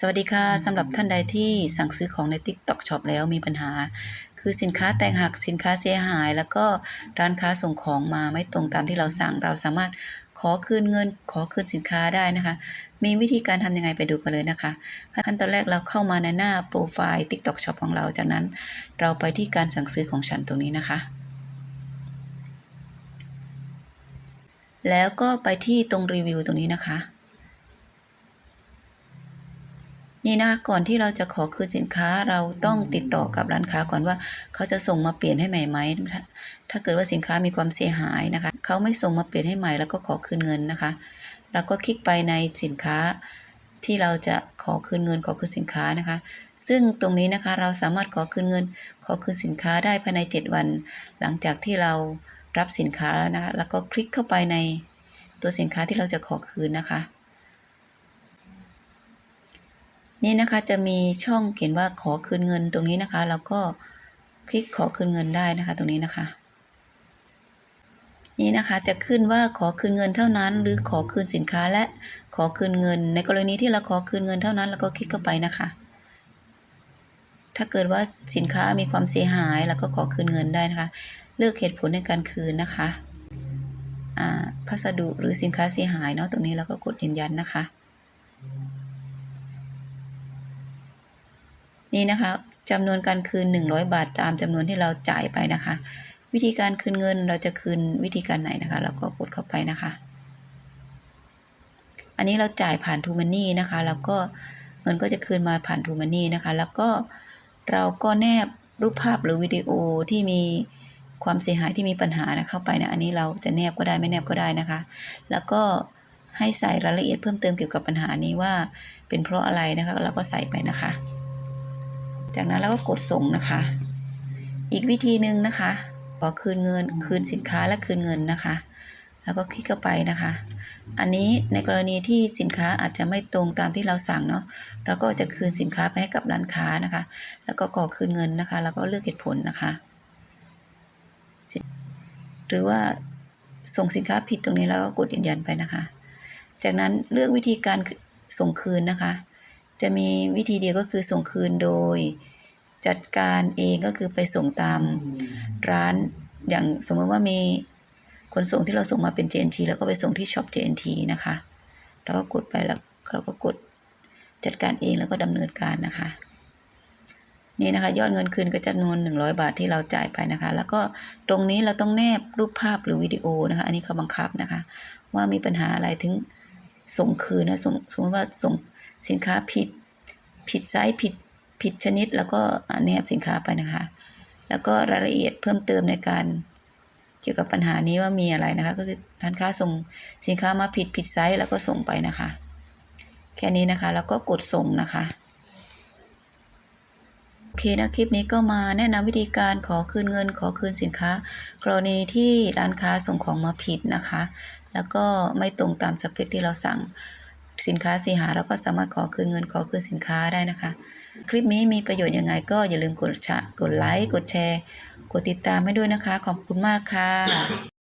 สวัสดีค่ะสำหรับท่านใดที่สั่งซื้อของใน TikTok Shop แล้วมีปัญหา คือสินค้าแตกหักสินค้าเสียหาย แล้วก็ร้านค้าส่งของมาไม่ตรงตามที่เราสั่งเราสามารถขอคืนเงินขอคืนสินค้าได้นะคะ มีวิธีการทำยังไงไปดูกันเลยนะคะขั้นตอนแรกเราเข้ามาในหน้าโปรไฟล์ TikTok Shop ของเราจากนั้น เราไปที่การสั่งซื้อของฉันตรงนี้นะคะ แล้วก็ไปที่ตรงรีวิวตรงนี้นะคะ นี่นะคะก่อนที่เราจะขอคืนสินค้าเราต้องติดต่อกับร้านค้าก่อนว่า เขาจะส่งมาเปลี่ยนให้ใหม่ไหมถ้าถ้าเกิดว่าสินค้ามีความเสียหายนะคะ เขาไม่ส่งมาเปลี่ยนให้ใหม่แล้วก็ขอคืนเงินนะคะ เราก็คลิกไปในสินค้าที่เราจะขอคืนเงินขอคืนสินค้านะคะ ซึ่งตรงนี้นะคะเราสามารถขอคืนเงิน ขอคืนสินค้าได้ภายใน 7 วัน หลังจากที่เรารับสินค้าแล้วนะคะแล้วก็คลิกเข้าไปในตัวสินค้าที่เราจะขอคืนนะคะ นี่นะคะจะมีช่องเขียนว่าขอคืนเงินตรงนี้นะคะ แล้วก็คลิกขอคืนเงินได้นะคะตรงนี้นะคะ นี่นะคะจะขึ้นว่าขอคืนเงินเท่านั้น หรือขอคืนสินค้าและขอคืนเงิน ในกรณีที่เราขอคืนเงินเท่านั้นเราก็คลิกเข้าไปนะคะ ถ้าเกิดว่าสินค้ามีความเสียหายเราก็ขอคืนเงินได้นะคะ เลือกเหตุผลในการคืนนะคะอ่าพัสดุหรือสินค้าเสียหายเนาะตรงนี้เราก็กดยืนยันนะคะ นี่นะคะจำนวนการคืน 100 บาทตามจำนวนที่เราจ่ายไปนะคะ วิธีการคืนเงินเราจะคืนวิธีการไหนนะคะเราก็กดเข้าไปนะคะ อันนี้เราจ่ายผ่านทูมันนี่นะคะ แล้วก็เงินก็จะคืนมาผ่านทูมันนี่นะคะ แล้วก็เราก็แนบรูปภาพหรือวิดีโอที่มีความเสียหายที่มีปัญหานะเข้าไปนะอันนี้เราจะแนบก็ได้ไม่แนบก็ได้นะคะ แล้วก็ให้ใส่รายละเอียดเพิ่มเติมเกี่ยวกับปัญหานี้ว่าเป็นเพราะอะไรนะคะ เราก็ใส่ไปนะคะ จากนั้นเราก็กดส่งนะคะ อีกวิธีหนึ่งนะคะขอคืนเงินคืนสินค้าและคืนเงินนะคะ แล้วก็คลิกเข้าไปนะคะ อันนี้ในกรณีที่สินค้าอาจจะไม่ตรงตามที่เราสั่งเนาะเราก็จะคืนสินค้าไปให้กับร้านค้านะคะ แล้วก็ขอคืนเงินนะคะ แล้วก็เลือกเหตุผลนะคะ หรือว่าส่งสินค้าผิดตรงนี้แล้วก็กดยืนยันไปนะคะ จากนั้นเลือกวิธีการส่งคืนนะคะ จะมีวิธีเดียวก็คือส่งคืนโดย จัดการเองก็คือไปส่งตามร้านอย่างสมมติว่ามีคนส่งที่เราส่งมาเป็น JNT แล้วก็ไปส่งที่ช็อป JNT นะคะแล้วก็กดไปแล้วเราก็กดจัดการเองแล้วก็ดำเนินการนะคะ นี่นะคะ ยอดเงินคืนก็จำนวน 100 บาทที่เราจ่ายไปนะคะ แล้วก็ตรงนี้เราต้องแนบรูปภาพหรือวิดีโอนะคะ อันนี้เขาบังคับนะคะ ว่ามีปัญหาอะไรถึงส่งคืนนะสมสมมติว่าส่ง สินค้าผิด ผิดไซส์ผิดผิดชนิด แล้วก็แนบสินค้าไปนะคะ แล้วก็รายละเอียดเพิ่มเติมในการเกี่ยวกับปัญหานี้ว่ามีอะไรนะคะ ก็คือร้านค้าส่งสินค้ามาผิดผิดไซส์แล้วก็ส่งไปนะคะ แค่นี้นะคะแล้วก็กดส่งนะคะโอเคนะคลิปนี้ก็มาแนะนำวิธีการขอคืนเงินขอคืนสินค้า กรณีที่ร้านค้าส่งของมาผิดนะคะ แล้วก็ไม่ตรงตามสเปคที่เราสั่ง สินค้าเสียหายเราก็สามารถขอคืนเงินขอคืนสินค้าได้นะคะ คลิปนี้มีประโยชน์ยังไงก็อย่าลืมกดแชกดไลค์กดแชร์ กดติดตามให้ด้วยนะคะ ขอบคุณมากค่ะ